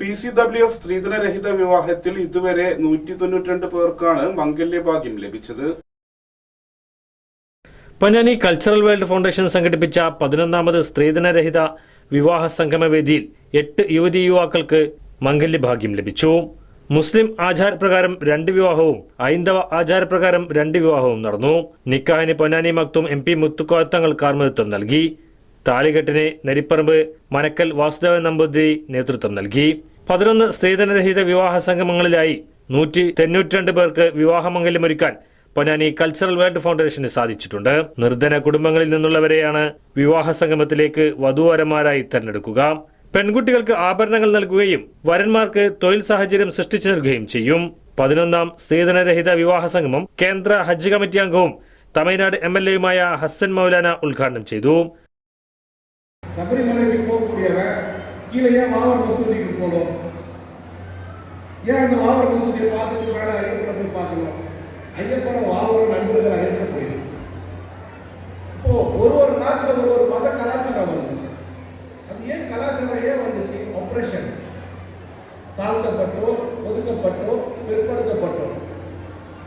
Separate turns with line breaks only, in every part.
P C W F സ്ത്രീധനരഹിത വിവാഹത്തിൽ ഇതുവരെ നൂറ്റി തൊണ്ണൂറ്റിരണ്ട് പേർക്കാണ് മംഗല്യഭാഗ്യം ലഭിച്ചത്.
പൊന്നാനി കൾച്ചറൽ വേൾഡ് ഫൗണ്ടേഷൻ സംഘടിപ്പിച്ച പതിനൊന്നാമത് സ്ത്രീധനരഹിത വിവാഹ സംഗമവേദിയിൽ എട്ട് യുവതി യുവാക്കൾക്ക് മംഗല്യഭാഗ്യം ലഭിച്ചു. മുസ്ലിം ആചാരപ്രകാരം രണ്ട് വിവാഹവും ഹൈന്ദവ ആചാരപ്രകാരം രണ്ട് വിവാഹവും നടന്നു. നിക്കാഹിന് പൊന്നാനി മക്തും എം പി മുത്തുക്കോത്തങ്ങൾ കാർമ്മിത്വം നൽകി. താലികെട്ടിന് നരിപ്പറമ്പ് മനക്കൽ വാസുദേവൻ നമ്പൂതിരി നേതൃത്വം നൽകി. പതിനൊന്ന് സ്ത്രീധനരഹിത വിവാഹ സംഗമങ്ങളിലായി നൂറ്റി തൊണ്ണൂറ്റിരണ്ട് പേർക്ക് വിവാഹമംഗല്യമൊരുക്കാൻ പൊന്നാനി കൾച്ചറൽ വേൾഡ് ഫൗണ്ടേഷന് സാധിച്ചിട്ടുണ്ട്. നിർധന കുടുംബങ്ങളിൽ നിന്നുള്ളവരെയാണ് വിവാഹ സംഗമത്തിലേക്ക് വധുവരന്മാരായി തെരഞ്ഞെടുക്കുക. പെൺകുട്ടികൾക്ക് ആഭരണങ്ങൾ നൽകുകയും വരന്മാർക്ക് തൊഴിൽ സാഹചര്യം സൃഷ്ടിച്ചു നൽകുകയും ചെയ്യും. പതിനൊന്നാം സ്ത്രീധനരഹിത വിവാഹ സംഗമം കേന്ദ്ര ഹജ്ജ് കമ്മിറ്റി അംഗവും തമിഴ്നാട് എം എൽ എയുമായ ഹസൻ മൗലാന ഉദ്ഘാടനം ചെയ്തു.
சபரிமலைக்கு போகக்கூடியவன் கீழே ஏன் வாவர் மசூதிக்கு போகணும்? ஏன் அந்த வாவர் மசூதியை பார்த்துட்டு மேலே ஐயப்பனை போய் பார்க்கணும்? ஐயப்பனை வாவரும் நண்பர்கள் ஐயப்ப போயிடும் இப்போ ஒரு ஒரு நாட்டில் ஒரு ஒரு மத கலாச்சாரம் வந்துச்சு. அது ஏன் கலாச்சாரம் ஏன் வந்துச்சு? ஆப்ரேஷன் தாழ்த்தப்பட்டோ ஒதுக்கப்பட்டோ பிற்படுத்தப்பட்டோ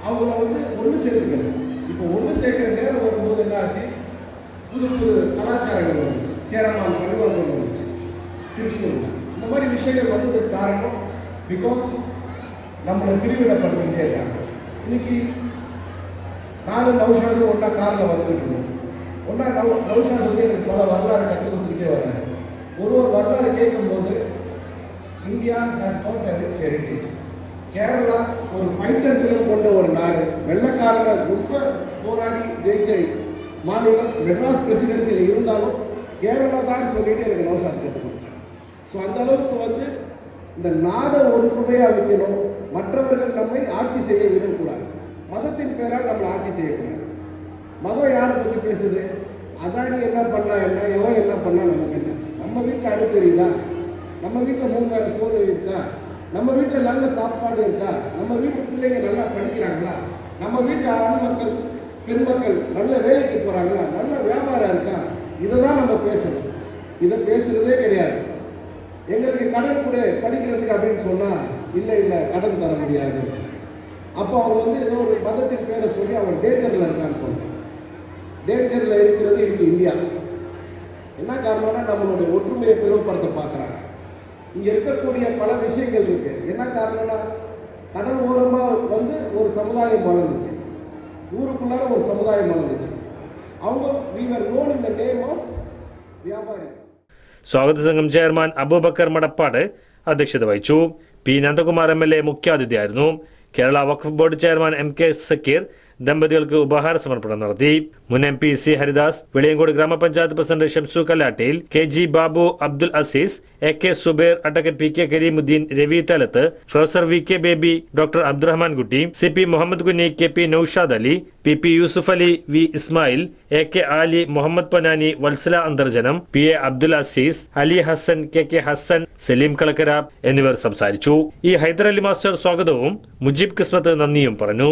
அவங்கள வந்து ஒன்று சேர்த்துக்கணும் இப்போ ஒன்று சேர்க்கிற நேரம் வரும்போது என்ன ஆச்சு புது புது கலாச்சாரங்கள் வந்துச்சு. சேரமான் பள்ளிவாசல் வந்துச்சு. திருச்சூர் இந்த மாதிரி விஷயங்கள் வந்ததுக்கு காரணம் பிகாஸ் நம்மளை பிரிவிடப்படுத்திக்கிட்டே இருக்காங்க. இன்னைக்கு நானும் நௌஷாது ஒன்றா காரில் வந்துட்டு ஒன்றா நௌ நௌஷாது வந்து எனக்கு பல வரலாறு கற்றுக் கொடுத்துக்கிட்டே வரேன் ஒரு ஒரு வரலாறு கேட்கும்போது India has got a rich Kerala ஒரு ஃபைட்டர் குலம் கொண்ட ஒரு நாடு. வெள்ளக்காரர்கள் ரொம்ப போராடி ஜெயிச்ச மாநிலம். மெட்ராஸ் பிரசிடென்சியில் இருந்தாலும் கேரளா தான் சொல்லிட்டு எனக்கு நௌஷாத் கற்றுக் கொடுத்தாங்க ஸோ அந்த அளவுக்கு வந்து இந்த நாடை ஒன்றுமையாக வைக்கணும் மற்றவர்கள் நம்மை ஆட்சி செய்ய விடக்கூடாது. மதத்தின் பேரால் நம்மளை ஆட்சி செய்யக்கூடாது. மதம் யாரை பற்றி பேசுது? அதானி என்ன பண்ணா என்ன? எவன் என்ன பண்ணா நமக்கு என்ன? நம்ம வீட்டில் அடுப்பு எரியுதா நம்ம வீட்டில் மூணு வேறு சோறு இருக்கா? நம்ம வீட்டில் நல்ல சாப்பாடு இருக்கா? நம்ம வீட்டு பிள்ளைங்க நல்லா படிக்கிறாங்களா? நம்ம வீட்டு ஆண் மக்கள் பெண் மக்கள் நல்ல வேலைக்கு போகிறாங்களா நல்ல வியாபாரம் இருக்கா? இதை தான் நம்ம பேசணும். இதை பேசுகிறதே கிடையாது. எங்களுக்கு கடன் கொடு படிக்கிறதுக்கு அப்படின்னு சொன்னால் இல்லை இல்லை கடன் தர முடியாது. அப்போ அவர் வந்து ஏதோ ஒரு மதத்தின் பேரை சொல்லி அவர் டேஞ்சரில் இருக்கான்னு சொல்கிறாங்க டேஞ்சரில் இருக்கிறது இன்னைக்கு இந்தியா. என்ன காரணம்னா நம்மளுடைய ஒற்றுமையை பிளவுபடுத்த பார்க்குறாங்க. இங்கே இருக்கக்கூடிய பல விஷயங்கள் இருக்கு. என்ன காரணம்னா கடல் ஓரமாக வந்து ஒரு சமுதாயம் வளர்ந்துச்சு. ஊருக்குள்ளார ஒரு சமுதாயம் வளர்ந்துச்சு.
സ്വാഗത സംഘം ചെയർമാൻ അബൂബക്കർ മടപ്പാട് അധ്യക്ഷത വഹിച്ചു. P Nandakumar M L A മുഖ്യാതിഥിയായിരുന്നു. Kerala Waqf board chairman M K Zakir ദമ്പതികൾക്ക് ഉപഹാര സമർപ്പണം നടത്തി. മുൻ M P C Haridas Veliyankode grama panchayat president Shamsu Kallattiyil K G Babu Abdul Aziz A K Zubair advocate P K Karimuddin Ravi Thalath professor V K Baby doctor Abdurahman Kutty C P Muhammad Kunhi K P Noushad Ali P P Yusuf Ali V Ismail A K Ali Muhammad Ponnani Vatsala Antharjanam P A Abdul Aziz Ali Hassan K K Hassan Saleem Kalakkara എന്നിവർ സംസാരിച്ചു. ഈ Hyderali master സ്വാഗതവും മുജീബ് കിസ്മത്ത് നന്ദിയും പറഞ്ഞു.